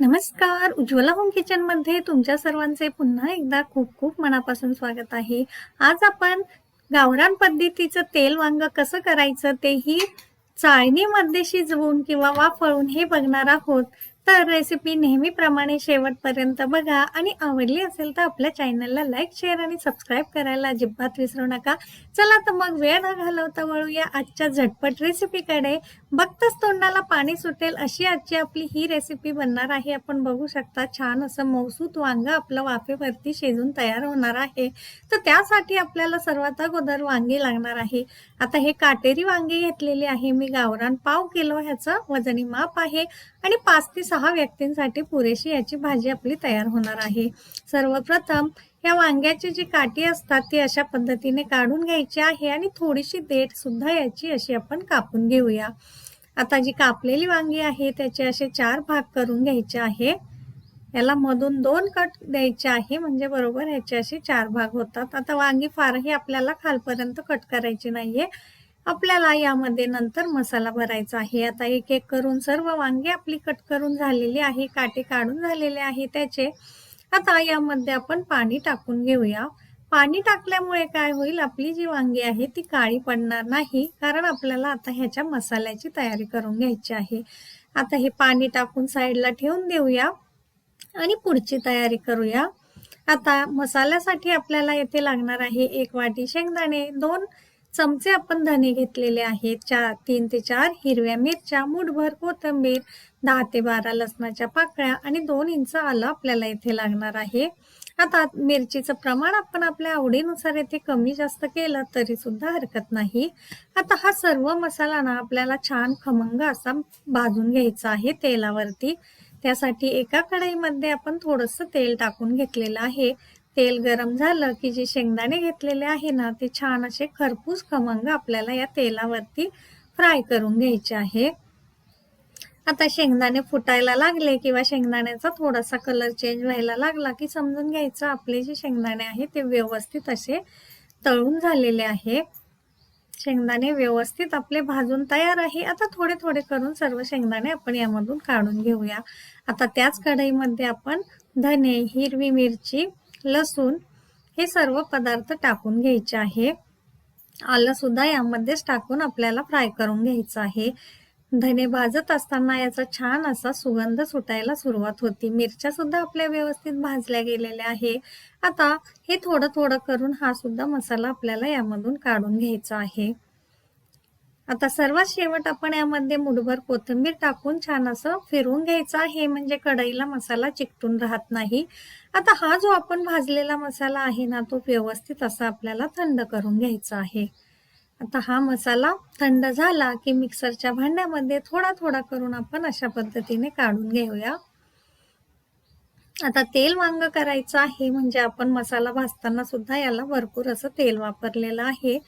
नमस्कार. उज्ज्वला होम किचनमध्ये तुमच्या सर्वांचे पुन्हा एकदा खूप खूप मनापासून स्वागत आहे. आज आपण गावरान पद्धतीचं तेल वांग कसं करायचं तेही चाळणीमध्ये शिजवून किंवा वाफळून हे बघणार आहोत. तर रेसिपी नेहमीप्रमाणे शेवटपर्यंत बघा. आणि आवडली असेल तर आपल्या चॅनलला लाईक शेअर आणि सबस्क्राईब करायला अजिबात विसरू नका. चला तर मग वेळ न घालवता वळूया आजच्या झटपट रेसिपीकडे बघताच तोंडाला पाणी सुटेल अशी आजची आपली ही रेसिपी बनणार आहे. आपण बघू शकता छान असं मौसूत वांग आपलं वाफेवरती शिजून तयार होणार आहे. तर त्यासाठी आपल्याला सर्वात अगोदर वांगे लागणार आहे. आता हे काटेरी वांगी घेतलेली आहे. मी गावरान पाव किलो ह्याचं वजनी माप आहे. आणि पाच ते सहा व्यक्तींसाठी पुरेशी याची भाजी आपली तयार होणार आहे. सर्वप्रथम या वांग्याची जी काठी असतात ती अशा पद्धतीने काढून घ्यायची आहे आणि थोडीशी देठ सुद्धा याची अशी आपण कापून घेऊया. आता जी कापलेली वांगी आहे त्याचे असे चार भाग करून घ्यायचे आहे. याला मधून दोन कट द्यायचे आहे म्हणजे बरोबर ह्याचे असे चार भाग होतात. आता वांगी फारही आपल्याला खालपर्यंत कट करायची नाहीये. आपल्याला यामध्ये नंतर मसाला भरायचा आहे. आता एक एक करून सर्व वांगी आपली कट करून झालेली आहे काटे काढून झालेले आहे त्याचे. आता यामध्ये आपण पाणी टाकून घेऊया. पाणी टाकल्यामुळे काय होईल आपली जी वांगी आहे ती काळी पडणार नाही कारण आपल्याला आता ह्याच्या मसाल्याची तयारी करून घ्यायची आहे. आता हे पाणी टाकून साईडला ठेवून देऊया आणि पुढची तयारी करूया. आता मसाल्यासाठी आपल्याला येथे लागणार आहे एक वाटी शेंगदाणे दोन चमचे आपण धने घेतलेले आहेत. चार तीन ते चार हिरव्या मिरच्या मुठभर कोथिंबीर दहा ते बारा लसणाच्या पाकळ्या आणि दोन इंच आलं आपल्याला इथे लागणार आहे. आता मिरचीचं प्रमाण आपण आपल्या आवडीनुसार येथे कमी जास्त केलं तरी सुद्धा हरकत नाही. आता हा सर्व मसाला ना आपल्याला छान खमंग असा भाजून घ्यायचा आहे तेलावरती. त्यासाठी एका कढईमध्ये आपण थोडस तेल टाकून घेतलेलं आहे. तेल गरम झालं की जे शेंगदाणे घेतलेले आहे ना ते छान असे खरपूस खमंग आपल्याला या तेलावरती फ्राय करून घ्यायचे आहे. आता शेंगदाणे फुटायला लागले किंवा शेंगदाण्याचा थोडासा कलर चेंज व्हायला लागला की समजून घ्यायचं आपले जे शेंगदाणे आहे ते व्यवस्थित असे तळून झालेले आहे. शेंगदाणे व्यवस्थित आपले भाजून तयार आहे. आता थोडे थोडे करून सर्व शेंगदाणे आपण यामधून काढून घेऊया. आता त्याच कढईमध्ये आपण धने हिरवी मिरची लसूण हे सर्व पदार्थ टाकून घ्यायचे आहे. आलं सुद्धा यामध्येच टाकून आपल्याला फ्राय करून घ्यायचं आहे. धने भाजत असताना याचा छान असा सुगंध सुटायला सुरुवात होती. मिरच्या सुद्धा आपल्या व्यवस्थित भाजल्या गेलेल्या आहे. आता हे थोडं थोडं करून हा सुद्धा मसाला आपल्याला यामधून काढून घ्यायचा आहे. आता सर्वात शेवट आपण यामध्ये मुठभर कोथिंबीर टाकून छान असं फिरवून घ्यायचं आहे. म्हणजे कढईला मसाला चिकटून राहत नाही. आता हा जो आपण भाजलेला मसाला आहे ना तो व्यवस्थित असा आपल्याला थंड करून घ्यायचा आहे. आता हा मसाला थंड झाला की मिक्सरच्या भांड्यामध्ये थोडा थोडा करून आपण अशा पद्धतीने काढून घेऊया. आता तेल वांग करायचं आहे. म्हणजे आपण मसाला भाजताना सुद्धा याला भरपूर असं तेल वापरलेलं आहे.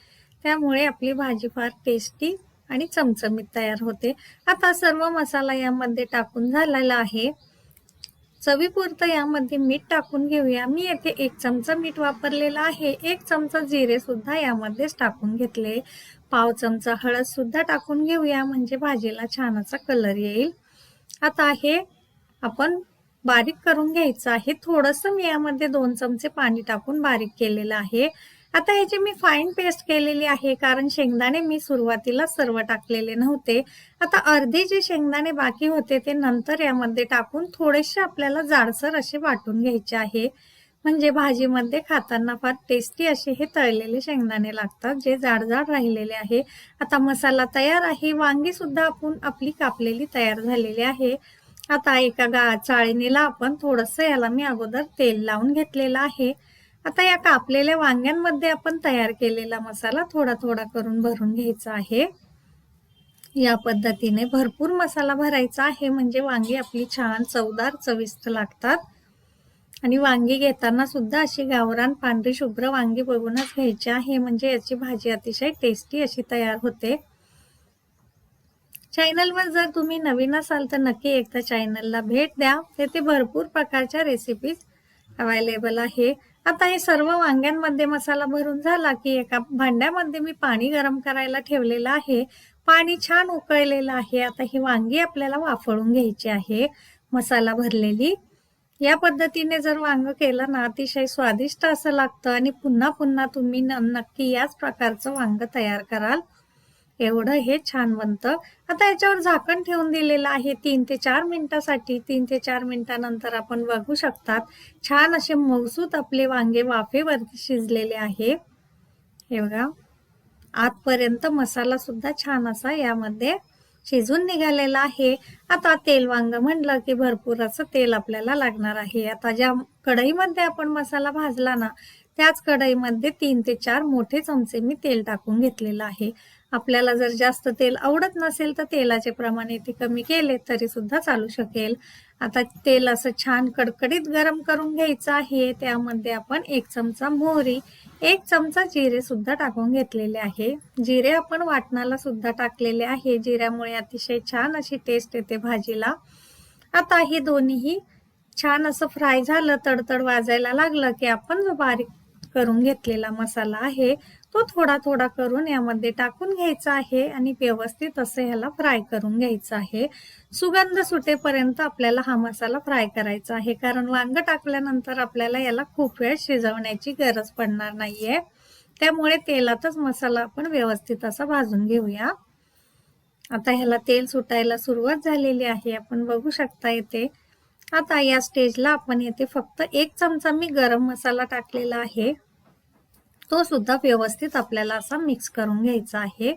त्यामुळे आपली भाजी फार टेस्टी आणि चमचमीत तयार होते. आता सर्व मसाला यामध्ये टाकून झालेला आहे. चवीपुरतं यामध्ये मीठ टाकून घेऊया. मी येथे एक चमचा मीठ वापरलेला आहे. एक चमचा जिरे सुद्धा यामध्येच टाकून घेतले. पाव चमचा हळद सुद्धा टाकून घेऊया म्हणजे भाजीला छान असा कलर येईल. आता हे आपण बारीक करून घ्यायचं आहे. थोडंसं मी यामध्ये दोन चमचे पाणी टाकून बारीक केलेलं आहे. आता याची मी फाईन पेस्ट केलेली आहे कारण शेंगदाणे मी सुरुवातीला सर्व टाकलेले नव्हते. आता अर्धे जे शेंगदाणे बाकी होते ते नंतर यामध्ये टाकून थोडेसे आपल्याला जाडसर असे वाटून घ्यायचे आहे. म्हणजे भाजीमध्ये खाताना फार टेस्टी असे हे तळलेले शेंगदाणे लागतात जे जाड जाड राहिलेले आहे. आता मसाला तयार आहे वांगी सुद्धा आपण आपली कापलेली तयार झालेली आहे. आता एका गा चाळणीला आपण थोडस याला मी अगोदर तेल लावून घेतलेलं आहे. आता या कापलेल्या वांग्यांमध्ये आपण तयार केलेला मसाला थोडा थोडा करून भरून घ्यायचा आहे. या पद्धतीने भरपूर मसाला भरायचा आहे म्हणजे वांगी आपली छान चवदार चविष्ट लागतात. आणि वांगी घेताना सुद्धा अशी गावरान पांढरी शुभ्र वांगी बघूनच घ्यायची आहे म्हणजे याची भाजी अतिशय टेस्टी अशी तयार होते. चॅनलवर जर तुम्ही नवीन असाल तर नक्की एकदा चॅनलला भेट द्या तेथे भरपूर प्रकारच्या रेसिपीज अवेलेबल आहे. आता हे सर्व वांग्यांमध्ये मसाला भरून झाला की एका भांड्यामध्ये मी पाणी गरम करायला ठेवलेलं आहे. पाणी छान उकळलेलं आहे. आता ही वांगी आपल्याला वाफळून घ्यायची आहे. मसाला भरलेली. या पद्धतीने जर वांग केलं ना अतिशय स्वादिष्ट असं लागतं आणि पुन्हा पुन्हा तुम्ही न- नक्की याच प्रकारचं वांग तयार कराल. एवढं हे छान बनतं आता याच्यावर झाकण ठेवून दिलेलं आहे तीन ते चार मिनिटासाठी. तीन ते चार मिनिटानंतर आपण बघू शकतात. छान असे मौसूत आपले वांगे वाफेवरती शिजलेले आहे. हे बघा. आतपर्यंत मसाला सुद्धा छान असा यामध्ये शिजून निघालेला आहे. आता तेल वांग म्हणलं की भरपूर असं तेल आपल्याला लागणार आहे. आता ज्या कढईमध्ये आपण मसाला भाजला ना त्याच कढईमध्ये तीन ते चार मोठे चमचे मी तेल टाकून घेतलेलं आहे. आपल्याला जर जास्त तेल आवडत नसेल तर तेलाचे प्रमाण इथे कमी केले तरी सुद्धा चालू शकेल. आता तेल असं छान कडकडीत गरम करून घ्यायचं आहे. त्यामध्ये आपण एक चमचा मोहरी एक चमचा जिरे सुद्धा टाकून घेतलेले आहे. जिरे आपण वाटणाला सुद्धा टाकलेले आहे. जिऱ्यामुळे अतिशय छान अशी टेस्ट येते भाजीला. आता हे दोन्हीही छान असं फ्राय झालं तडतड वाजायला लागलं की आपण जो बारीक करून घेतलेला मसाला आहे तो थोडा थोडा करून यामध्ये टाकून घ्यायचा आहे आणि व्यवस्थित असं ह्याला फ्राय करून घ्यायचं आहे. सुगंध सुटेपर्यंत आपल्याला हा मसाला फ्राय करायचा आहे कारण वांग टाकल्यानंतर आपल्याला याला खूप वेळ शिजवण्याची गरज पडणार नाहीये. त्यामुळे तेलातच मसाला आपण व्यवस्थित असा भाजून घेऊया. आता ह्याला तेल सुटायला सुरुवात झालेली आहे आपण बघू शकता येते आता या स्टेजला आपण येथे फक्त एक चमचा मी गरम मसाला टाकलेला आहे. तो सुद्धा व्यवस्थित आपल्याला असा मिक्स करून घ्यायचा आहे.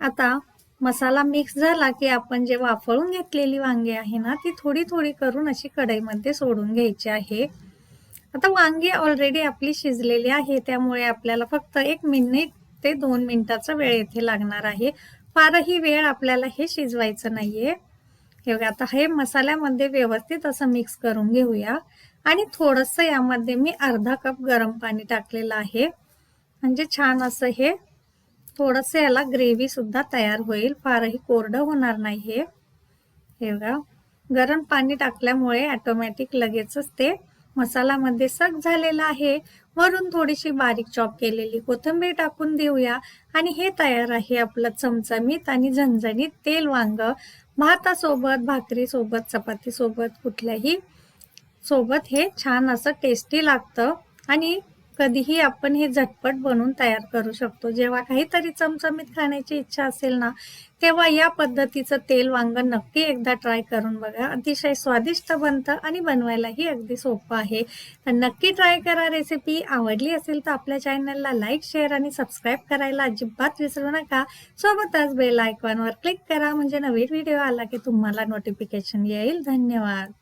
आता मसाला मिक्स झाला की आपण जे वाफळून घेतलेली वांगी आहे ना ती थोडी थोडी करून अशी कढईमध्ये सोडून घ्यायची आहे. आता वांगी ऑलरेडी आपली शिजलेली आहे त्यामुळे आपल्याला फक्त एक मिनिट ते दोन मिनिटाचा वेळ येथे लागणार आहे. फारही वेळ आपल्याला हे शिजवायचं नाहीये. हे आता हे मसाल्यामध्ये व्यवस्थित असं मिक्स करून घेऊया. आणि थोडस यामध्ये मी अर्धा कप गरम पाणी टाकलेलं आहे. म्हणजे छान असं हे थोडस याला ग्रेव्ही सुद्धा तयार होईल. फारही कोरडं होणार नाही हे. हे बघा. गरम पाणी टाकल्यामुळे ऑटोमॅटिक लगेचच ते मसाल्यामध्ये सग झालेला आहे. वरून थोडीशी बारीक चॉप केलेली कोथिंबीर टाकून देऊया. आणि हे तयार आहे आपलं चमचमीत आणि झणझणीत तेल वांग. भातासोबत भाकरीसोबत चपातीसोबत कुठल्याही सोबत हे छान असं टेस्टी लागतं. आणि कधीही आपण हे झटपट बनवून तयार करू शकतो. जेव्हा काहीतरी चमचमीत खाण्याची इच्छा असेल ना तेव्हा या पद्धतीचं तेल वांगण नक्की एकदा ट्राय करून बघा. अतिशय स्वादिष्ट बनतं आणि बनवायलाही अगदी सोपं आहे. तर नक्की ट्राय करा रेसिपी आवडली असेल तर आपल्या चॅनलला लाईक शेअर आणि सबस्क्राईब करायला अजिबात विसरू नका. सोबतच बेल आयकॉनवर क्लिक करा. म्हणजे नवीन व्हिडिओ आला की तुम्हाला नोटिफिकेशन येईल. धन्यवाद.